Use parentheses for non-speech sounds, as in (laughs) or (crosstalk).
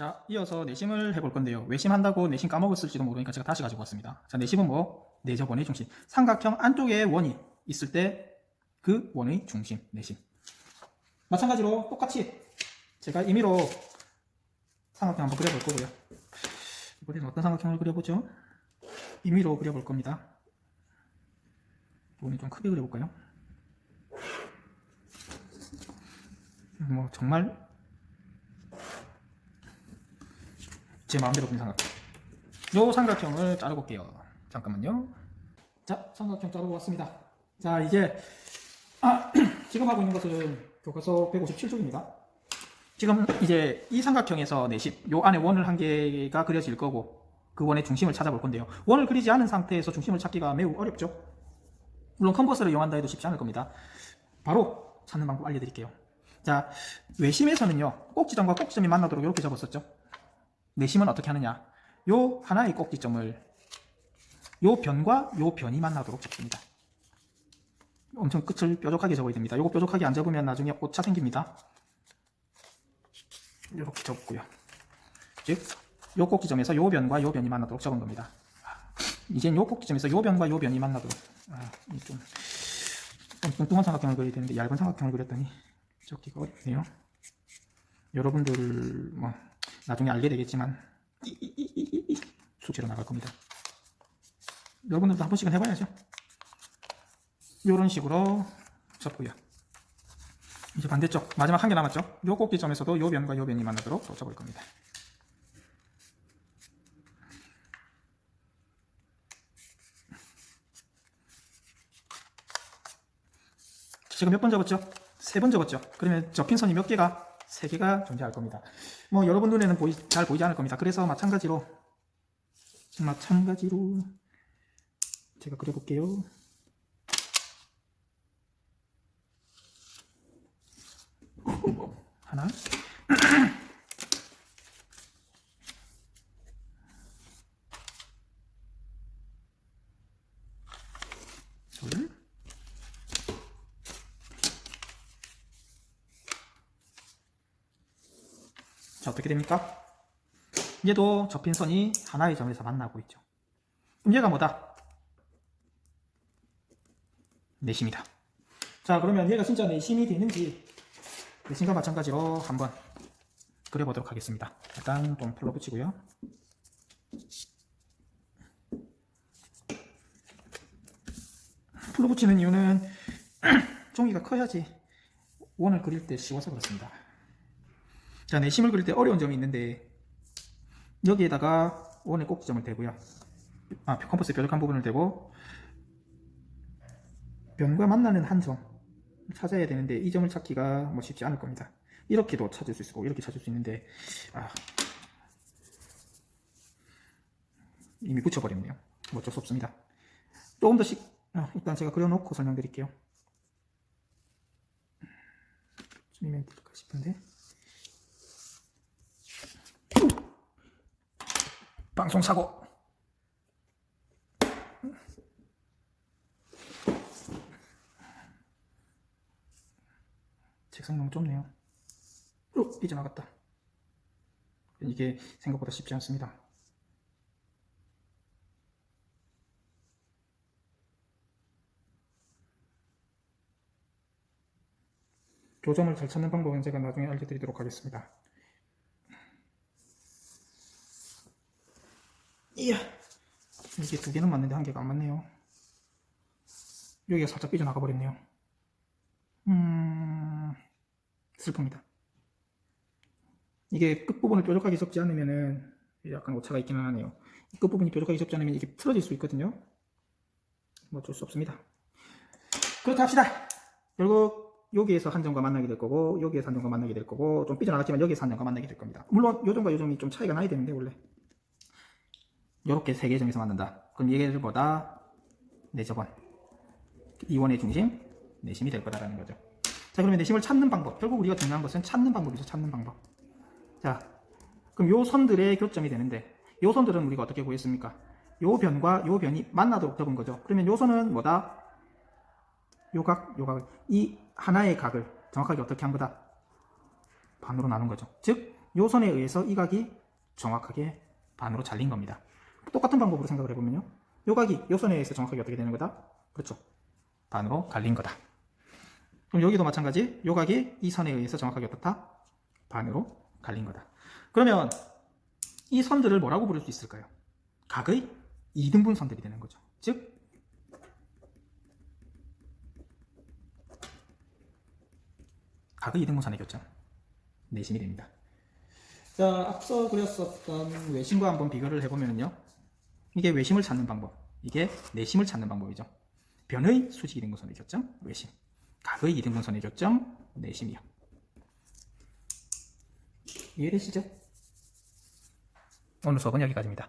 자, 이어서 내심을 해볼 건데요. 외심한다고 내심 까먹었을지도 모르니까 제가 다시 가지고 왔습니다. 자, 내심은 뭐? 내접원의 중심. 삼각형 안쪽에 원이 있을 때 그 원의 중심, 내심. 마찬가지로 똑같이 제가 임의로 삼각형 한번 그려볼 거고요. 이번에는 어떤 삼각형을 그려보죠? 임의로 그려볼 겁니다. 이번엔 좀 크게 그려볼까요? 뭐 정말 제 마음대로 그린 삼각형. 요 삼각형을 자르볼게요. 잠깐만요. 자, 삼각형 자르고 왔습니다. 자, 이제 아, (clears throat) 지금 하고 있는 것은 교과서 157쪽입니다. 지금 이제 이 삼각형에서 내심, 요 안에 원을 한 개가 그려질 거고 그 원의 중심을 찾아볼 건데요. 원을 그리지 않은 상태에서 중심을 찾기가 매우 어렵죠. 물론 컴퍼스를 이용한다 해도 쉽지 않을 겁니다. 바로 찾는 방법 알려드릴게요. 자, 외심에서는요, 꼭지점과 꼭지점이 만나도록 이렇게 적었었죠. 내심은 어떻게 하느냐? 요 하나의 꼭지점을 요 변과 요 변이 만나도록 적습니다. 엄청 끝을 뾰족하게 적어야 됩니다. 요거 뾰족하게 안 적으면 나중에 오차 생깁니다. 이렇게 적고요. 즉, 요 꼭지점에서 요 변과 요 변이 만나도록 적은 겁니다. 이젠 요 꼭지점에서 요 변과 요 변이 만나도록 아, 이좀 좀 뚱뚱한 삼각형을 그려야 되는데 얇은 삼각형을 그렸더니 적기가 어렵네요. 여러분들 뭐 나중에 알게 되겠지만 수치로 나갈 겁니다. 여러분들도 한 번씩은 해봐야죠. 이런 식으로 접고요. 이제 반대쪽 마지막 한 개 남았죠. 요 꼭지점에서도 요 변과 요 변이 만나도록 또 접을 겁니다. 지금 몇 번 접었죠? 세 번 접었죠? 그러면 접힌 선이 몇 개가? 세 개가 존재할 겁니다. 뭐 여러분 눈에는 보이, 잘 보이지 않을 겁니다. 그래서 마찬가지로 마찬가지로 제가 그려볼게요. (laughs) 하나 둘 자, 어떻게 됩니까? 얘도 접힌 선이 하나의 점에서 만나고 있죠. 그럼 얘가 뭐다? 내심이다. 자, 그러면 얘가 진짜 내심이 되는지 내심과 마찬가지로 한번 그려보도록 하겠습니다. 일단 좀 풀러붙이고요. 풀러붙이는 이유는 (clears throat) 종이가 커야지 원을 그릴 때 쉬워서 그렇습니다. 자, 내심을 그릴 때 어려운 점이 있는데 여기에다가 원의 꼭지점을 대고요. 아, 컴퍼스의 뾰족한 부분을 대고 변과 만나는 한 점 찾아야 되는데 이 점을 찾기가 뭐 쉽지 않을 겁니다. 이렇게도 찾을 수 있고 이렇게 찾을 수 있는데 아, 이미 붙여버렸네요. 뭐 어쩔 수 없습니다. 조금 더 씩, 아, 일단 제가 그려놓고 설명드릴게요. 좀이면 될까 싶은데. 방송 사고. 책상 너무 좁네요. 어, 삐져나갔다. 이게 생각보다 쉽지 않습니다. 조점을 잘 찾는 방법은 제가 나중에 알려드리도록 하겠습니다. 이야, 이게 두 개는 맞는데 한 개가 안 맞네요. 여기가 살짝 삐져나가 버렸네요. 음, 슬픕니다. 이게 끝부분을 뾰족하게 접지 않으면은 약간 오차가 있기는 하네요. 이 끝부분이 뾰족하게 접지 않으면 이게 틀어질 수 있거든요. 뭐 어쩔 수 없습니다. 그렇다 합시다. 결국 여기에서 한 점과 만나게 될 거고 여기에서 한 점과 만나게 될 거고 좀 삐져나갔지만 여기에서 한 점과 만나게 될 겁니다. 물론 요 점과 요 점이 좀 차이가 나야 되는데 원래 이렇게 세 개의 점에서 만난다. 그럼 얘들보다 내접원 이원의 중심 내심이 될 거다라는 거죠. 자 그러면 내심을 찾는 방법 결국 우리가 중요한 것은 찾는 방법이죠. 찾는 방법. 자 그럼 요 선들의 교점이 되는데 요 선들은 우리가 어떻게 구했습니까? 요 변과 요 변이 만나도록 접은 거죠. 그러면 요 선은 뭐다? 요 각, 요 각. 이 하나의 각을 정확하게 어떻게 한 거다? 반으로 나눈 거죠. 즉 요 선에 의해서 이 각이 정확하게 반으로 잘린 겁니다. 똑같은 방법으로 생각을 해보면요. 요 각이 요 선에 의해서 정확하게 어떻게 되는 거다? 그렇죠. 반으로 갈린 거다. 그럼 여기도 마찬가지. 요 각이 이 선에 의해서 정확하게 어떻다? 반으로 갈린 거다. 그러면 이 선들을 뭐라고 부를 수 있을까요? 각의 이등분 선들이 되는 거죠. 즉 각의 이등분 선의 교점 내심이 됩니다. 자, 앞서 그렸었던 외심과 한번 비교를 해보면요. 이게 외심을 찾는 방법, 이게 내심을 찾는 방법이죠. 변의 수직 이등분선의 교점, 외심. 각의 이등분선의 교점, 내심이요. 이해되시죠? 오늘 수업은 여기까지입니다.